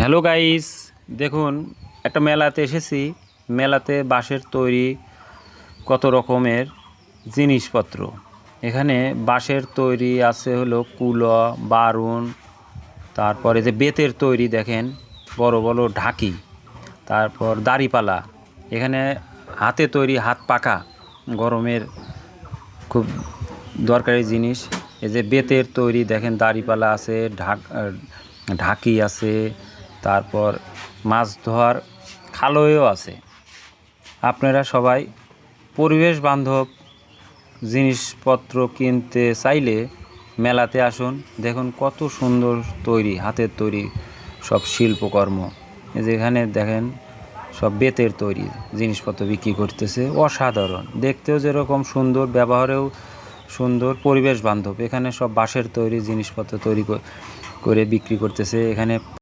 Hello guys দেখুন, একটা মেলাতে এসেছি। মেলাতে বাঁশের তৈরি কত রকমের জিনিসপত্র। এখানে বাঁশের তৈরি আছে হলো কুলো, বারুন, তারপরে যে বেতের তৈরি দেখেন, বড় বড় ঢাকি, তারপর দাড়িপালা। এখানে হাতে তৈরি হাত পাকা গরমের খুব দরকারি জিনিস। এই যে বেতের তৈরি দেখেন, দাড়িপালা আছে, ঢাক ঢাকি আছে তারপর মাছ ধোয়ার খালোয়ও আছে। আপনারা সবাই পরিবেশ বান্ধব জিনিসপত্র কিনতে চাইলে মেলাতে আসুন। দেখুন কত সুন্দর তৈরি, হাতের তৈরি সব শিল্পকর্ম। এই যে এখানে দেখেন সব বেতের তৈরি জিনিসপত্র বিক্রি করতেছে, অসাধারণ। দেখতেও যেরকম সুন্দর, ব্যবহারেও সুন্দর, পরিবেশ বান্ধব। এখানে সব বাঁশের তৈরি জিনিসপত্র তৈরি করে বিক্রি করতেছে। এখানে